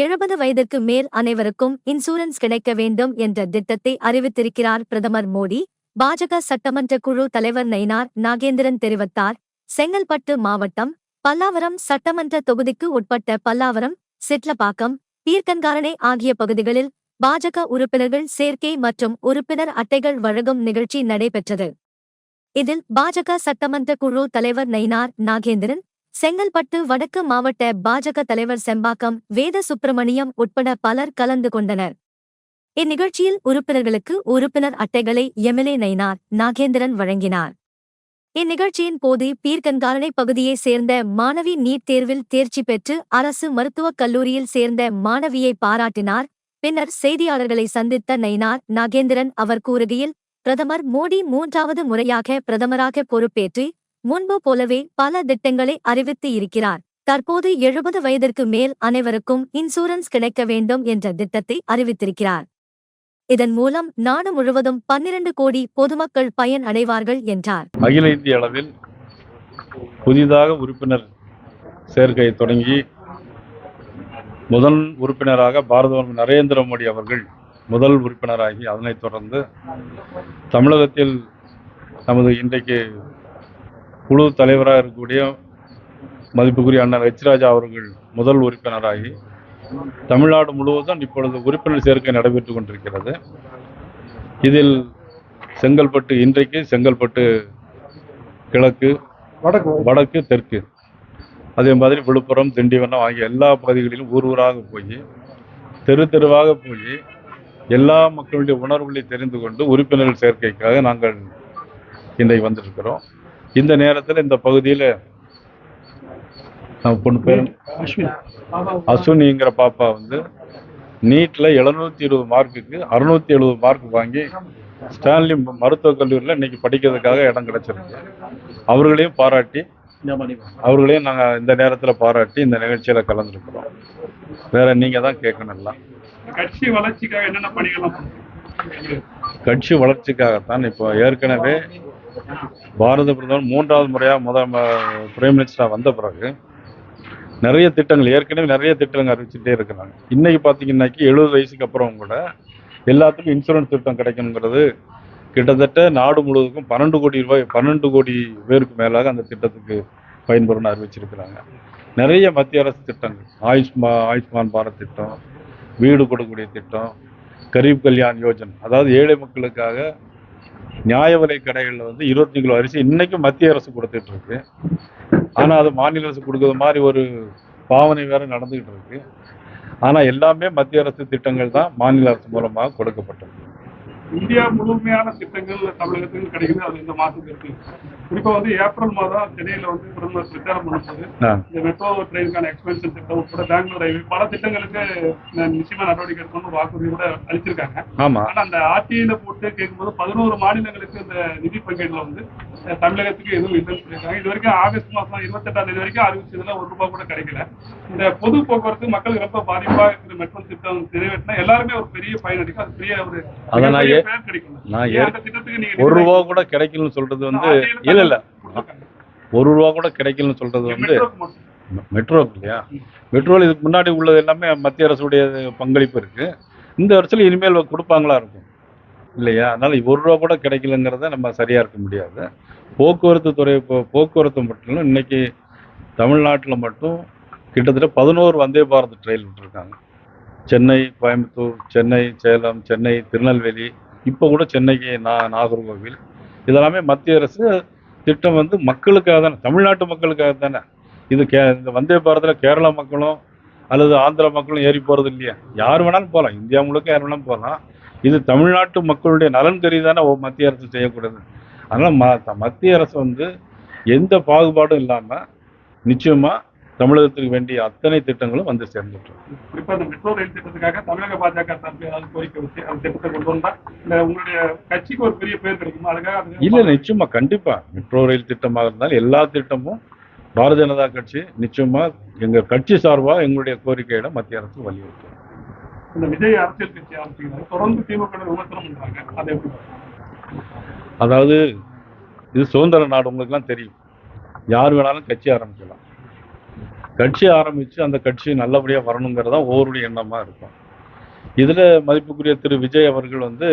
எழுபது வயதுக்கு மேல் அனைவருக்கும் இன்சூரன்ஸ் கிடைக்க வேண்டும் என்ற திட்டத்தை அறிவித்திருக்கிறார் பிரதமர் மோடி. பாஜக சட்டமன்ற குழு தலைவர் நயினார் நாகேந்திரன் தெரிவித்தார். செங்கல்பட்டு மாவட்டம் பல்லாவரம் சட்டமன்ற தொகுதிக்கு உட்பட்ட பல்லாவரம் சிட்லப்பாக்கம் பீர்க்கன்காரணை ஆகிய பகுதிகளில் பாஜக உறுப்பினர்கள் சேர்க்கை மற்றும் உறுப்பினர் அட்டைகள் வழங்கும் நிகழ்ச்சி நடைபெற்றது. இதில் பாஜக சட்டமன்ற குழு தலைவர் நயினார் நாகேந்திரன் செங்கல்பட்டு வடக்கு மாவட்ட பாஜக தலைவர் செம்பாக்கம் வேத சுப்பிரமணியம் உட்பட பலர் கலந்து கொண்டனர். இந்நிகழ்ச்சியில் உறுப்பினர்களுக்கு உறுப்பினர் அட்டைகளை எம்எல்ஏ நயினார் நாகேந்திரன் வழங்கினார். இந்நிகழ்ச்சியின் போது பீர்க்கன்காரணை பகுதியைச் சேர்ந்த மாணவி நீட் தேர்வில் தேர்ச்சி பெற்று அரசு மருத்துவக் கல்லூரியில் சேர்ந்த மாணவியை பாராட்டினார். பின்னர் செய்தியாளர்களை சந்தித்த நயினார் நாகேந்திரன் அவர் கூறுகையில் பிரதமர் மோடி மூன்றாவது முறையாக பிரதமராக பொறுப்பேற்று முன்பு போலவே பல திட்டங்களை அறிவித்து இருக்கிறார். தற்போது எழுபது வயதிற்கு மேல் அனைவருக்கும் இன்சூரன்ஸ் கிடைக்க வேண்டும் என்ற திட்டத்தை அறிவித்திருக்கிறார். இதன் மூலம் நாடு முழுவதும் பன்னிரண்டு கோடி பொதுமக்கள் பயன் அடைவார்கள் என்றார். அகில இந்திய அளவில் புதிதாக உறுப்பினர் சேர்க்கை தொடங்கி முதல் உறுப்பினராக பாரத நரேந்திர மோடி அவர்கள் முதல் உறுப்பினராகி அதனைத் தொடர்ந்து தமிழகத்தில் நமது இன்றைக்கு குழு தலைவராக இருக்கக்கூடிய மதிப்புக்குரிய அண்ணன் எச் ராஜா அவர்கள் முதல் உறுப்பினராகி தமிழ்நாடு முழுவதும் இப்பொழுது உறுப்பினர் சேர்க்கை நடைபெற்றுக் கொண்டிருக்கிறது. இதில் செங்கல்பட்டு இன்றைக்கு செங்கல்பட்டு கிழக்கு வடக்கு. வடக்கு தெற்கு. அதே மாதிரி விழுப்புரம் திண்டிவனம் ஆகிய எல்லா பகுதிகளிலும் ஊர் ஊராக போய் தெரு தெருவாக போய் எல்லா மக்களுடைய உணர்வுகளை தெரிந்து கொண்டு உறுப்பினர்கள் சேர்க்கைக்காக நாங்கள் இன்றைக்கு வந்திருக்கிறோம். இந்த நேரத்தில் இந்த பகுதியில் நம்ம பொண்ணு பேர் அஸ்வின். அஸ்வினிங்கிற பாப்பா வந்து நீட்டில் எழுநூத்தி இருபது மார்க்குக்கு அறுநூத்தி எழுபது மார்க் வாங்கி ஸ்டான்லி மருத்துவக் கல்லூரியில் இன்னைக்கு படிக்கிறதுக்காக இடம் கிடைச்சிருக்கு. அவர்களையும் பாராட்டி அவர்களையும் நாங்கள் இந்த நேரத்தில் பாராட்டி இந்த நிகழ்ச்சியில் கலந்துருக்கிறோம். வேற நீங்கள் தான் கேட்கணும் எல்லாம். கட்சி வளர்ச்சிக்காக என்னென்ன பணிகள்லாம்? கட்சி வளர்ச்சிக்காகத்தான் இப்போ ஏற்கனவே பாரத பிரதமர் மூன்றாவது முறையாக முத பிரைம் மினிஸ்டராக வந்த பிறகு நிறைய திட்டங்கள் ஏற்கனவே நிறைய திட்டங்கள் அறிவிச்சுட்டே இருக்கிறாங்க. இன்னைக்கு பார்த்தீங்கன்னாக்கி எழுபது வயசுக்கு அப்புறம் கூட எல்லாத்துக்கும் இன்சூரன்ஸ் திட்டம் கிடைக்கணுங்கிறது கிட்டத்தட்ட நாடு முழுவதுக்கும் பன்னெண்டு கோடி ரூபாய் பன்னெண்டு கோடி பேருக்கு மேலாக அந்த திட்டத்துக்கு பயன்பெறும்னு அறிவிச்சிருக்கிறாங்க. நிறைய மத்திய அரசு திட்டங்கள் ஆயுஷ்மா ஆயுஷ்மான் பாரத் திட்டம் வீடு கொடுக்கக்கூடிய திட்டம் கரீப் கல்யாண் யோஜன் அதாவது ஏழை மக்களுக்காக நியாய விலை கடைகளில் வந்து இருபத்தி கிலோ அரிசி இன்னைக்கும் மத்திய அரசு கொடுத்துட்டு இருக்கு. ஆனா அது மாநில அரசு கொடுக்கறது மாதிரி ஒரு பாவனை வேற நடந்துகிட்டு இருக்கு. ஆனா எல்லாமே மத்திய அரசு திட்டங்கள் தான் மாநில அரசு மூலமாக கொடுக்கப்பட்டது இந்தியா முழுமையான திட்டங்கள் தமிழகத்துக்கு கிடைக்குது அது இந்த மாசத்துக்கு இருக்கு. குறிப்பா வந்து ஏப்ரல் மாதம் சென்னையில வந்து பிரதமர் பிரச்சாரம் பண்ணும்போது இந்த மெட்ரோ ட்ரெயினுக்கான எக்ஸ்பென்ஷன் திட்டம் உட்பட பெங்களூர் ரயில்வே பல திட்டங்களுக்கு நிச்சயமா நடவடிக்கை எடுக்கணும்னு வாக்குறுதி கூட அளிச்சிருக்காங்க. ஆனா அந்த ஆர்டிஐல போட்டு கேட்கும்போது பதினோரு மாநிலங்களுக்கு இந்த நிதி பங்கீடுல வந்து தமிழகத்துக்கு எதுவும் இல்லைன்னு சொல்லியிருக்காங்க. இது வரைக்கும் ஆகஸ்ட் மாசம் இருபத்தெட்டாம் தேதி வரைக்கும் அறிவிச்சதுல ஒரு ரூபாய் கூட கிடைக்கல. இந்த பொது போக்குவரத்து மக்களுக்கு ரொம்ப பாதிப்பா இருக்கிற மெட்ரோ திட்டம் நிறைவேற்றினா எல்லாருமே ஒரு பெரிய பயன் அடிக்கும் அது பெரிய ஒரு நான் ஒரு ரூபா கூட கிடைக்கலன்னு சொல்றது வந்து இல்ல இல்ல. ஒரு ரூபா கூட கிடைக்கலன்னு சொல்றது வந்து மெட்ரோ இல்லையா? மெட்ரோல இதுக்கு முன்னாடி உள்ளது எல்லாமே மத்திய அரசுடைய பங்களிப்பு இருக்கு. இந்த வருஷத்துல இனிமேல் கொடுப்பாங்களா இருக்கும். இல்லையா? அதனால ஒரு ரூபா கூட கிடைக்கலங்கிறத நம்ம சரியா இருக்க முடியாது. போக்குவரத்து துறை போக்குவரத்து மட்டும் இன்னைக்கு தமிழ்நாட்டில் மட்டும் கிட்டத்தட்ட பதினோரு வந்தே பாரத் ட்ரெயின் விட்டுருக்காங்க. சென்னை கோயம்புத்தூர் சென்னை சேலம் சென்னை திருநெல்வேலி இப்போ கூட சென்னைக்கு நா நாகர்கோவில் இதெல்லாமே மத்திய அரசு திட்டம் வந்து மக்களுக்காக தானே தமிழ்நாட்டு மக்களுக்காக தானே. இது கே இந்த வந்தே பாரதில் கேரளா மக்களும் அல்லது ஆந்திரா மக்களும் ஏறி போகிறது இல்லையா. யார் வேணாலும் போகலாம் இந்தியா முழுக்க யார் வேணாலும் போகலாம் இது தமிழ்நாட்டு மக்களுடைய நலன் கருதி தானே மத்திய அரசு செய்யக்கூடாது அதனால் ம த- மத்திய அரசு வந்து எந்த பாகுபாடும் இல்லாமல் நிச்சயமாக தமிழகத்துக்கு வேண்டிய அத்தனை திட்டங்களும் வந்து சேர்ந்துட்டு குறிப்பா இந்த மெட்ரோ ரயில் திட்டத்துக்காக தமிழக பாஜக ஏதாவது கோரிக்கை வச்சு அந்த திட்டத்தை கொண்டு வந்தா உங்களுடைய கட்சிக்கு ஒரு பெரிய பேர் கிடைக்குமா? அதுக்காக அதுக்கு இல்லை நிச்சயமா கண்டிப்பா. மெட்ரோ ரயில் திட்டமாக இருந்தாலும் எல்லா திட்டமும் பாரதிய ஜனதா கட்சி நிச்சயமா எங்க கட்சி சார்பா எங்களுடைய கோரிக்கையிட மத்திய அரசு வலியுறுத்தும் இந்த விஜய் அரசியல் கட்சி ஆரம்பிக்கிறாங்க தொடர்ந்து திமுக விமர்சனம் பண்றாங்க. அதை எப்படி அதாவது இது சுதந்திர நாடு உங்களுக்குலாம் தெரியும். யார் வேணாலும் கட்சி ஆரம்பிக்கலாம். கட்சி ஆரம்பித்து அந்த கட்சி நல்லபடியாக வரணுங்கிறது தான் ஒவ்வொருடைய எண்ணமாக இருக்கும். இதில் மதிப்புக்குரிய திரு விஜய் அவர்கள் வந்து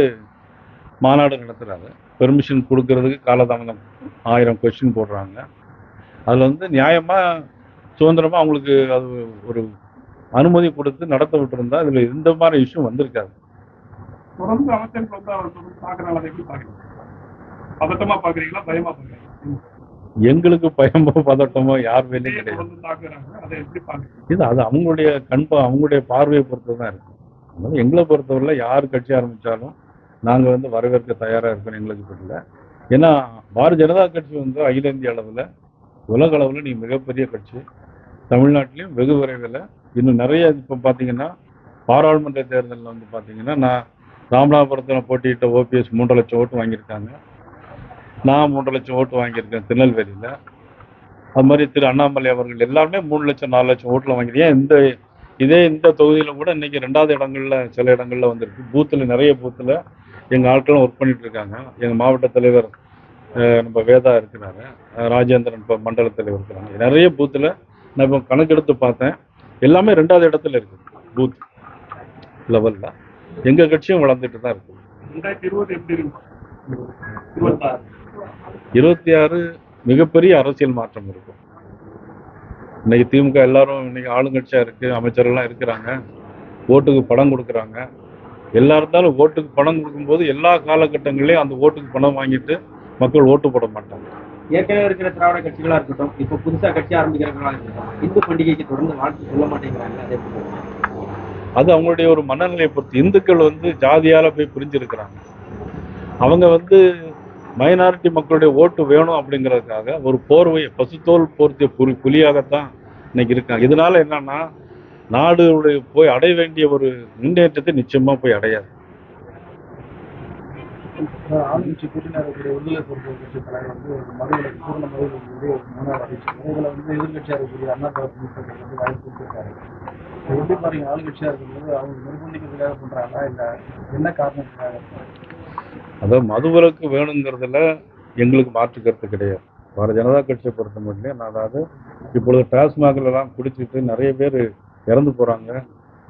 மாநாடு நடத்துகிறாரு பெர்மிஷன் கொடுக்கறதுக்கு காலதாமதம் ஆயிரம் கொஸ்டின் போடுறாங்க. அதில் வந்து நியாயமாக சுதந்திரமாக அவங்களுக்கு அது ஒரு அனுமதி கொடுத்து நடத்த விட்டுருந்தா இதில் இந்த மாதிரி இஷ்யூ வந்திருக்காது. தொடர்ந்து அமைச்சர்கள் வந்து அவர் பார்க்குறாங்க அதை எப்படி எங்களுக்கு பயமோ பதட்டமோ யார் வேலையும் கிடையாது. இது அது அவங்களுடைய கண்பா அவங்களுடைய பார்வையை பொறுத்து தான் இருக்கு. அதனால எங்களை பொறுத்தவரை யார் கட்சி ஆரம்பித்தாலும் நாங்கள் வந்து வரவேற்க தயாராக இருக்கணும் எங்களுக்கு தெரியல. ஏன்னா பாரதிய ஜனதா கட்சி வந்து அகில இந்திய அளவில் உலக அளவில் நீ மிகப்பெரிய கட்சி. தமிழ்நாட்டிலையும் வெகு விரைவில். இன்னும் நிறைய இப்போ பார்த்தீங்கன்னா பாராளுமன்ற தேர்தலில் வந்து பார்த்தீங்கன்னா நான் ராமநாதபுரத்தில் போட்டியிட்ட ஓபிஎஸ் மூன்றரை லட்சம் ஓட்டு வாங்கியிருக்காங்க. நான் மூன்று லட்சம் ஓட்டு வாங்கியிருக்கேன் திருநெல்வேலியில். அது மாதிரி திரு அண்ணாமலை அவர்கள் எல்லாருமே மூணு லட்சம் நாலு லட்சம் ஓட்டில் வாங்கியிருக்கேன். இந்த இதே இந்த தொகுதியில் கூட இன்னைக்கு ரெண்டாவது இடங்கள்ல சில இடங்கள்ல வந்திருக்கு. பூத்தில் நிறைய பூத்தில் எங்கள் ஆட்களும் ஒர்க் பண்ணிட்டு இருக்காங்க. எங்கள் மாவட்ட தலைவர் நம்ம வேதா இருக்கிறாரு. ராஜேந்திரன் இப்போ மண்டல தலைவர் இருக்கிறாங்க. நிறைய பூத்தில் நான் இப்போ கணக்கெடுத்து பார்த்தேன். எல்லாமே ரெண்டாவது இடத்துல இருக்குது பூத் லெவலில் எங்கள் கட்சியும் வளர்ந்துட்டு தான் இருக்குது ரெண்டாயிரத்தி இருபது எப்படி இருக்கும்? இருபத்தி ஆறு மிகப்பெரிய அரசியல் மாற்றம் இருக்கும். இன்னைக்கு திமுக எல்லாரும் இன்னைக்கு ஆளுங்கட்சியா இருக்கு அமைச்சர்கள்லாம் இருக்கிறாங்க. ஓட்டுக்கு பணம் கொடுக்குறாங்க. எல்லா இருந்தாலும் ஓட்டுக்கு பணம் கொடுக்கும்போது எல்லா காலகட்டங்களையும் அந்த ஓட்டுக்கு பணம் வாங்கிட்டு மக்கள் ஓட்டு போட மாட்டாங்க. ஏற்கனவே இருக்கிற திராவிட கட்சிகளா இருக்கட்டும் இப்போ புதுசா கட்சி ஆரம்பிக்கிறவங்களா இருக்கட்டும் இந்து பண்டிகைக்கு தொடர்ந்து வாழ்த்து சொல்ல மாட்டேங்கிறாங்க அதை அவங்களுடைய ஒரு மனநிலையை பொறுத்து இந்துக்கள் வந்து ஜாதியால போய் பிரிஞ்சிருக்கிறாங்க. அவங்க வந்து மைனாரிட்டி மக்களுடைய ஓட்டு வேணும் அப்படிங்கிறதுக்காக ஒரு போர்வையை பசுத்தோல் போர்த்திய புலி புலியாகத்தான் இன்னைக்கு இருக்காங்க. இதனால என்னன்னா நாடுடைய போய் அடைய வேண்டிய ஒரு முன்னேற்றத்தை நிச்சயமா போய் அடையாது. இருக்கக்கூடிய அண்ணா எப்படி பாருங்க ஆளுங்கட்சியாக இருக்கும்போது அவங்க நிர்பந்திக்கிறதுக்காக பண்றாங்களா? இல்லை என்ன காரணத்துக்காக? அதாவது மதுவிலக்கு வேணுங்கிறதுல எங்களுக்கு மாற்று கருத்து கிடையாது. பாரதிய ஜனதா கட்சியை பொறுத்த மட்டும் அதாவது இப்பொழுது டாஸ்மாகில் குடிச்சிட்டு நிறைய பேர் இறந்து போகிறாங்க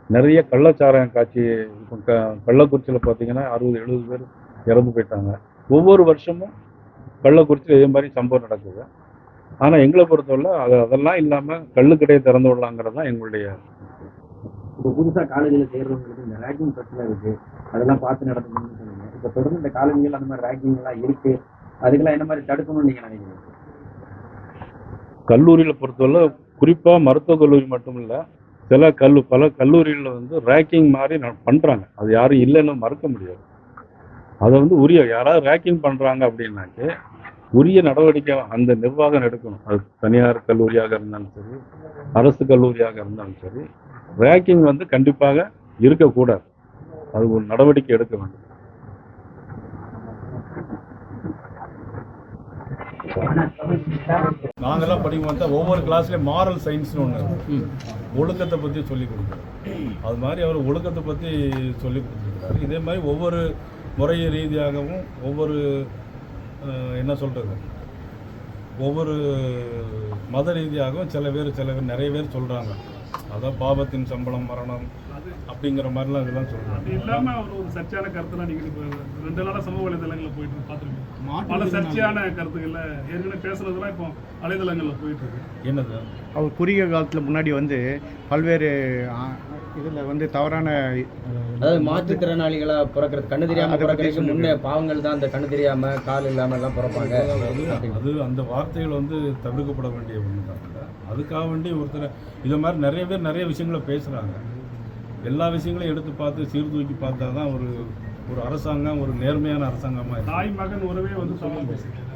நிறைய கள்ளச்சாராயம் காட்சி இப்போ க கள்ளக்குறிச்சியில் பார்த்தீங்கன்னா அறுபது எழுபது பேர் இறந்து போயிட்டாங்க. ஒவ்வொரு வருஷமும் கள்ளக்குறிச்சியில் இதே மாதிரி சம்பவம் நடக்குது. ஆனால் எங்களை பொறுத்தவரை அது அதெல்லாம் இல்லாமல் கள்ளுக்கடையை திறந்து விடலாங்கிறது தான் எங்களுடைய இப்போ புதுசாக காலேஜில் சேர்றவங்களுக்கு இந்த ரேக்கிங் பிரச்சனை இருக்குது அதெல்லாம் பார்த்து நடத்தணும்னு இப்போ தொடர்ந்து இந்த காலனிகள் அந்த மாதிரி ரேங்கிங் எல்லாம் இருக்கு. அதுக்கெல்லாம் என்ன மாதிரி தடுக்கணும்னு நீங்க நினைக்கிறீங்க? கல்லூரியில் பொறுத்தவரை குறிப்பாக மருத்துவக் கல்லூரி மட்டும் இல்லை சில கல்லு பல கல்லூரிகளில் வந்து ரேக்கிங் மாதிரி பண்றாங்க. அது யாரும் இல்லைன்னு மறுக்க முடியாது. அதை வந்து உரிய யாராவது ரேக்கிங் பண்றாங்க அப்படின்னாக்கு உரிய நடவடிக்கை அந்த நிர்வாகம் எடுக்கணும். அது தனியார் கல்லூரியாக இருந்தாலும் சரி அரசு கல்லூரியாக இருந்தாலும் சரி ரேக்கிங் வந்து கண்டிப்பாக இருக்கக்கூடாது. அது ஒரு நடவடிக்கை எடுக்க வேண்டும். நாங்கெல்லாம் படிக்கும் பார்த்தா ஒவ்வொரு கிளாஸ்லேயும் மாரல் சயின்ஸ்னு ஒன்று ஒழுக்கத்தை பற்றி சொல்லி கொடுக்குறோம் அது மாதிரி அவர் ஒழுக்கத்தை பற்றி சொல்லி கொடுத்துருக்காரு. இதே மாதிரி ஒவ்வொரு முறை ரீதியாகவும் ஒவ்வொரு என்ன சொல்கிறது ஒவ்வொரு மத ரீதியாகவும் சில பேர் சில பேர் நிறைய பேர் சொல்கிறாங்க அதான் பாபத்தின் சம்பளம் மரணம் அப்படிங்கிற மாதிரிலாம் இதெல்லாம் அது சொல்கிறாங்க இல்லாம அவர் ஒரு சர்ச்சையான கருத்துலாம் நீங்க இப்ப ரெண்டு நாளா சமூக வலைதளங்கள்ல போயிட்டு பார்த்துருக்கீங்க பல சர்ச்சையான கருத்துக்கள்ல ஏற்கனவே பேசுனதெல்லாம் இப்போ வலைதளங்கள்ல போயிட்டு இருக்கு. என்னது? அவர் குறுகிய காலத்தில் முன்னாடி வந்து பல்வேறு இதில் வந்து தவறான அதாவது மாற்றுத்திறனாளிகளா பிறக்கிறது கண்ணு தெரியாம பிறக்கிறதுக்கு. முன்னே பாவங்கள் தான் அந்த கண்ணு தெரியாம கால் இல்லாம எல்லாம் பிறப்பாங்க. அது அது அந்த வார்த்தைகள் வந்து தவிர்க்கப்பட வேண்டிய ஒன்று தான் அதுக்காக வேண்டி ஒருத்தர் இதை மாதிரி நிறைய பேர் நிறைய விஷயங்களை பேசுகிறாங்க எல்லா விஷயங்களையும் எடுத்து பார்த்து சீர்தூக்கி பார்த்தா தான் ஒரு ஒரு அரசாங்கம் ஒரு நேர்மையான அரசாங்கமாக தாய் மகன் உறவே வந்து சமம் பேசுகிறேன்